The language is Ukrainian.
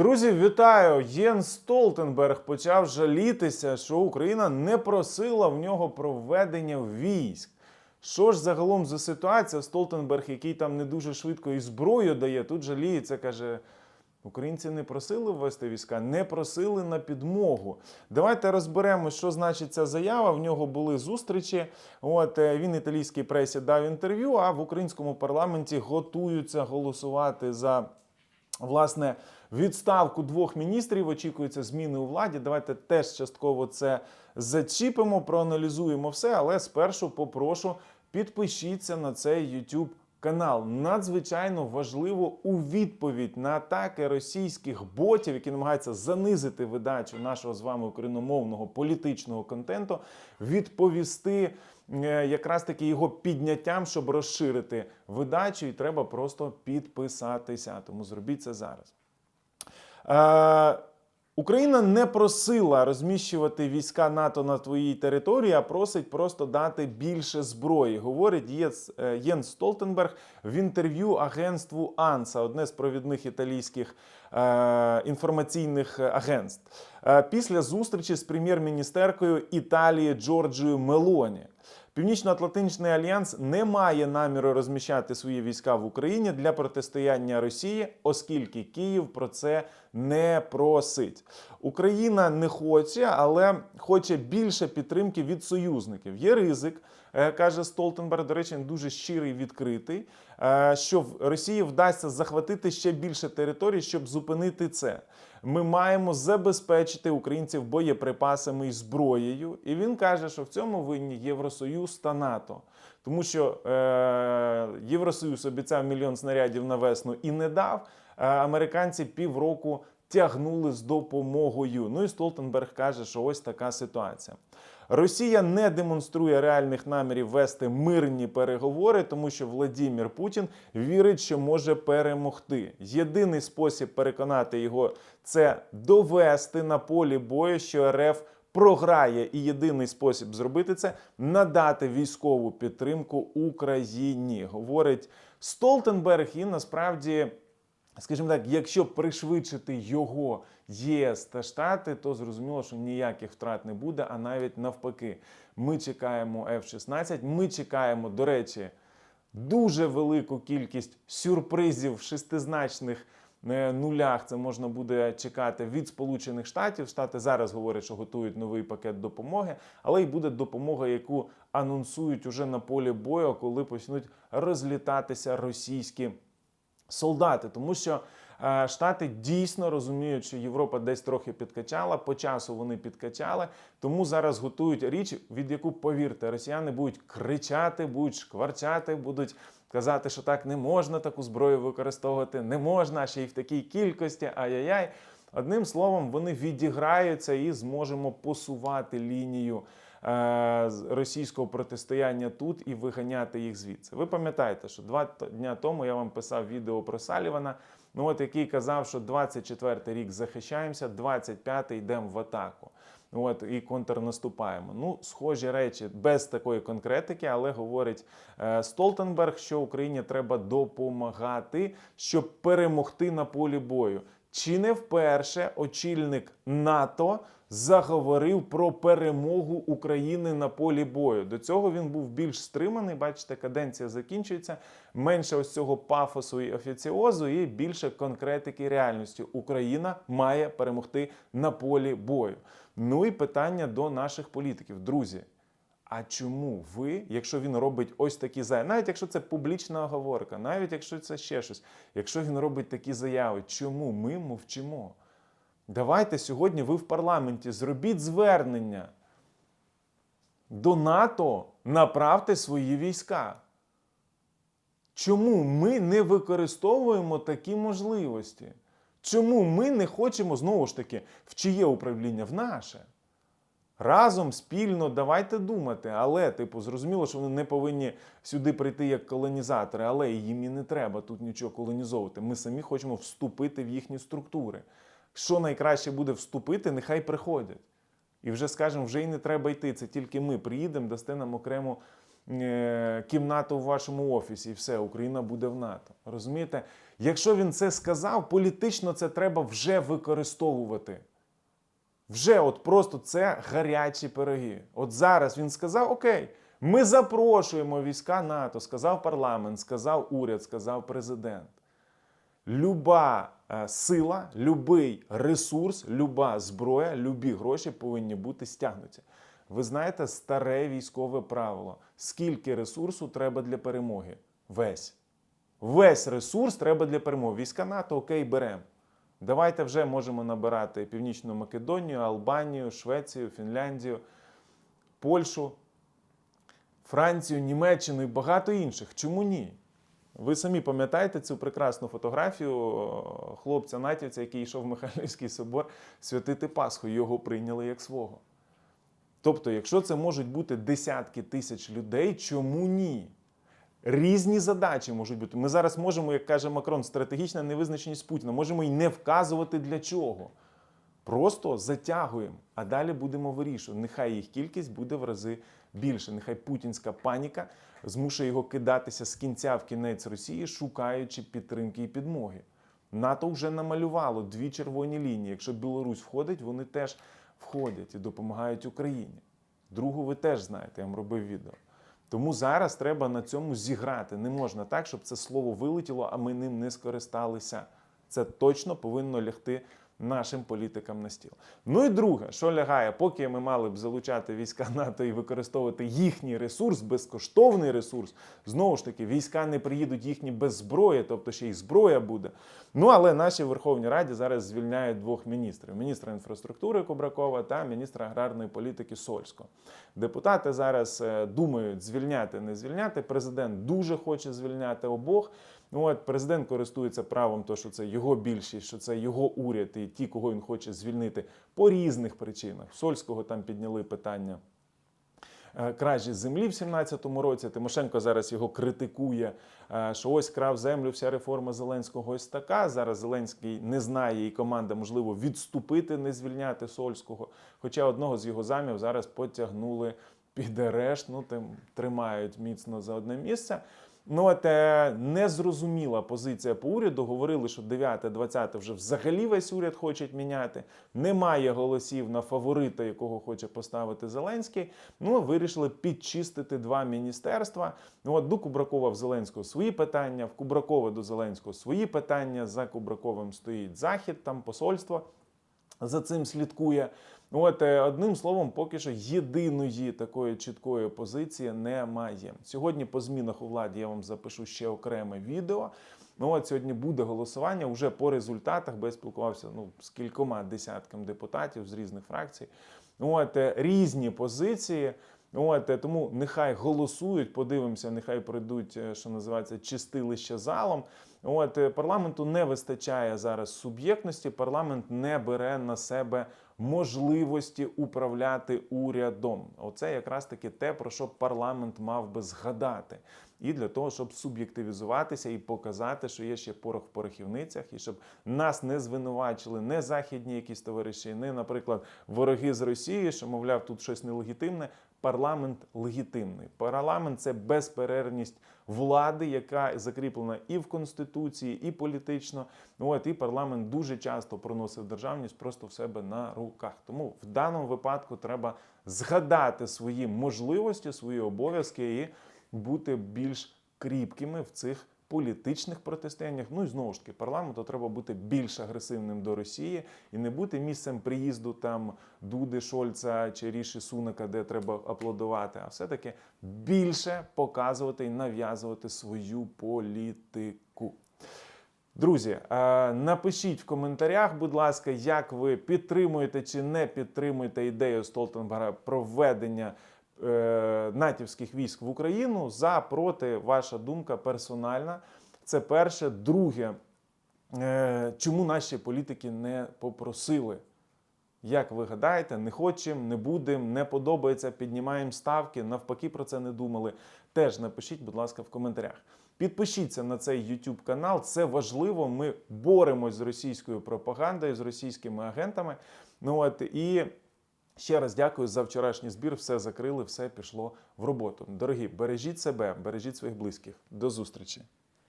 Друзі, вітаю! Єн Столтенберг почав жалітися, що Україна не просила в нього проведення військ. Що ж загалом за ситуація? Столтенберг, який там не дуже швидко і зброю дає, тут жаліється, каже. Українці не просили ввести війська, не просили на підмогу. Давайте розберемо, що значить ця заява. В нього були зустрічі. От е, він італійській пресі дав інтерв'ю, а в українському парламенті готуються голосувати за власне відставку двох міністрів. Очікуються зміни у владі. Давайте теж частково це зачіпимо, проаналізуємо все. Але спершу попрошу підпишіться на цей YouTube канал. Надзвичайно важливо у відповідь на атаки російських ботів, які намагаються занизити видачу нашого з вами україномовного політичного контенту, відповісти е, якраз таки його підняттям, щоб розширити видачу, і треба просто підписатися. Тому зробіть це зараз. Е, Україна не просила розміщувати війська НАТО на твоїй території, а просить просто дати більше зброї. Говорить е, Єнс Столтенберг в інтерв'ю агентству АНСА, одне з провідних італійських е, інформаційних агентств, е, після зустрічі з прем'єр-міністеркою Італії Джорджією Мелоні. Північно-Атлантичний альянс не має наміру розміщати свої війська в Україні для протистояння Росії, оскільки Київ про це не просить. Україна не хоче, але хоче більше підтримки від союзників. Є ризик, е, каже Столтенберг. До речі, він дуже щирий, відкритий. е, Що в Росії вдасться захватити ще більше територій, щоб зупинити це. Ми маємо забезпечити українців боєприпасами і зброєю. І він каже, що в цьому винні Євросоюз та НАТО. Тому що е, Євросоюз обіцяв мільйон снарядів на весну і не дав. А американці півроку тягнули з допомогою. Ну і Столтенберг каже, що ось така ситуація. Росія не демонструє реальних намірів вести мирні переговори, тому що Владімір Путін вірить, що може перемогти. Єдиний спосіб переконати його це довести на полі бою, що РФ програє, і єдиний спосіб зробити це надати військову підтримку Україні, говорить Столтенберг. І насправді скажімо так, якщо пришвидшити його ЄС та Штати, то зрозуміло, що ніяких втрат не буде, а навіть навпаки. Ми чекаємо F-16, ми чекаємо, до речі, дуже велику кількість сюрпризів в шестизначних е, нулях. Це можна буде чекати від Сполучених Штатів. Штати зараз говорять, що готують новий пакет допомоги, але й буде допомога, яку анонсують уже на полі бою, коли почнуть розлітатися російські солдати, тому що е, Штати дійсно розуміють, що Європа десь трохи підкачала. По часу вони підкачали, тому зараз готують річ, від яку повірте, росіяни будуть кричати, будуть шкварчати, будуть казати, що так не можна таку зброю використовувати, не можна ще й в такій кількості. Ай-яй-яй. Одним словом, вони відіграються і зможемо посувати лінію російського протистояння тут і виганяти їх звідси. Ви пам'ятаєте, що два дня тому я вам писав відео про Салівана, ну от який казав, що 24-й рік захищаємося, 25-й йдемо в атаку. От і контрнаступаємо. Ну, схожі речі без такої конкретики, але говорить е, Столтенберг, що Україні треба допомагати, щоб перемогти на полі бою. Чи не вперше очільник НАТО заговорив про перемогу України на полі бою? До цього він був більш стриманий. Бачите, каденція закінчується. Менше ось цього пафосу і офіціозу, і більше конкретики реальності. Україна має перемогти на полі бою. Ну і питання до наших політиків, друзі. А чому ви, якщо він робить ось такі заяви, навіть якщо це публічна оговорка, навіть якщо це ще щось, якщо він робить такі заяви, чому ми мовчимо? Давайте сьогодні ви в парламенті зробіть звернення до НАТО, направте свої війська. Чому ми не використовуємо такі можливості? Чому ми не хочемо знову ж таки в чиє управління? В наше. Разом спільно давайте думати, але типу зрозуміло, що вони не повинні сюди прийти як колонізатори, але їм і не треба тут нічого колонізовувати. Ми самі хочемо вступити в їхні структури. Що найкраще буде вступити, нехай приходять. І вже скажемо, вже і не треба йти. Це тільки ми приїдемо, дасте нам окрему е, кімнату в вашому офісі, і все, Україна буде в НАТО. Розумієте? Якщо він це сказав, політично це треба вже використовувати. Вже от просто це гарячі пироги. От зараз він сказав: Окей, ми запрошуємо війська НАТО, сказав парламент, сказав уряд, сказав президент. Люба е, сила, любий ресурс, люба зброя, любі гроші повинні бути стягнуті. Ви знаєте старе військове правило: скільки ресурсу треба для перемоги? Весь. Весь ресурс треба для перемоги. Війська НАТО, окей, беремо. Давайте вже можемо набирати Північну Македонію, Албанію, Швецію, Фінляндію, Польщу, Францію, Німеччину і багато інших. Чому ні? Ви самі пам'ятаєте цю прекрасну фотографію хлопця натівця, який йшов в Михайлівський собор святити Пасху, його прийняли як свого. Тобто, якщо це можуть бути десятки тисяч людей, чому ні? Різні задачі можуть бути. Ми зараз можемо, як каже Макрон, стратегічна невизначеність Путіна, можемо й не вказувати для чого. Просто затягуємо, а далі будемо вирішувати. Нехай їх кількість буде в рази більше. Нехай путінська паніка змушує його кидатися з кінця в кінець Росії, шукаючи підтримки і підмоги. НАТО вже намалювало дві червоні лінії. Якщо Білорусь входить, вони теж входять і допомагають Україні. Другу ви теж знаєте, я вам робив відео. Тому зараз треба на цьому зіграти. Не можна так, щоб це слово вилетіло, а ми ним не скористалися. Це точно повинно лягти нашим політикам на стіл. Ну і друге, що лягає, поки ми мали б залучати війська НАТО і використовувати їхній ресурс, безкоштовний ресурс. Знову ж таки, війська не приїдуть їхні без зброї, тобто ще й зброя буде. Ну але наші в Верховній Раді зараз звільняють двох міністрів: міністра інфраструктури Кубракова та міністра аграрної політики Сольського. Депутати зараз е, думають звільняти, не звільняти. Президент дуже хоче звільняти обох. Ну от президент користується правом, то що це його більшість, що це його уряд і ті, кого він хоче звільнити по різних причинах. Сольського там підняли питання. е, Кражі землі в 17-му році Тимошенко зараз його критикує, е, що ось крав землю, вся реформа Зеленського ось така. Зараз Зеленський не знає і команда можливо відступити, не звільняти Сольського. Хоча одного з його замів зараз потягнули під арешт, ну тим тримають міцно за одне місце. Ну, от е, незрозуміла позиція по уряду. Говорили, що 9-20 вже взагалі весь уряд хочуть міняти. Немає голосів на фаворита, якого хоче поставити Зеленський. Ну, вирішили підчистити два міністерства. Ну, от до Кубракова в Зеленського свої питання, в Кубракова до Зеленського свої питання. За Кубраковим стоїть захід, там посольство за цим слідкує. От е, одним словом, поки що єдиної такої чіткої позиції немає. Сьогодні по змінах у владі я вам запишу ще окреме відео. Ну от сьогодні буде голосування вже по результатах, бо я спілкувався ну, з кількома десятками депутатів з різних фракцій. От е, різні позиції. От е, тому нехай голосують, подивимося, нехай пройдуть, е, що називається, чистилище залом. От е, парламенту не вистачає зараз суб'єктності. Парламент не бере на себе можливості управляти урядом. Оце якраз таки те, про що парламент мав би згадати. І для того, щоб суб'єктивізуватися і показати, що є ще порох в порохівницях, і щоб нас не звинувачили не західні якісь товариші, не, наприклад, вороги з Росії, що мовляв, тут щось нелегітимне. Парламент легітимний. Парламент це безперервність влади, яка закріплена і в конституції, і політично. От і парламент дуже часто проносив державність просто в себе на руках. Тому в даному випадку треба згадати свої можливості, свої обов'язки і бути більш кріпкими в цих політичних протистояннях. Ну і знову ж таки, парламенту треба бути більш агресивним до Росії і не бути місцем приїзду там Дуди Шольца чи Ріші Сунака, де треба аплодувати, а все-таки більше показувати і нав'язувати свою політику. Друзі, е, напишіть в коментарях, будь ласка, як ви підтримуєте чи не підтримуєте ідею Столтенберга про введення е, натівських військ в Україну. За проти ваша думка персональна. Це перше. Друге, е, чому наші політики не попросили? Як ви гадаєте, не хочемо, не будемо, не подобається, піднімаємо ставки, навпаки, про це не думали. Теж напишіть, будь ласка, в коментарях. Підпишіться на цей YouTube канал, це важливо. Ми боремось з російською пропагандою, з російськими агентами. Ну от і Ще раз дякую за вчорашній збір. Все закрили, все пішло в роботу. Дорогі, бережіть себе, бережіть своїх близьких. До зустрічі.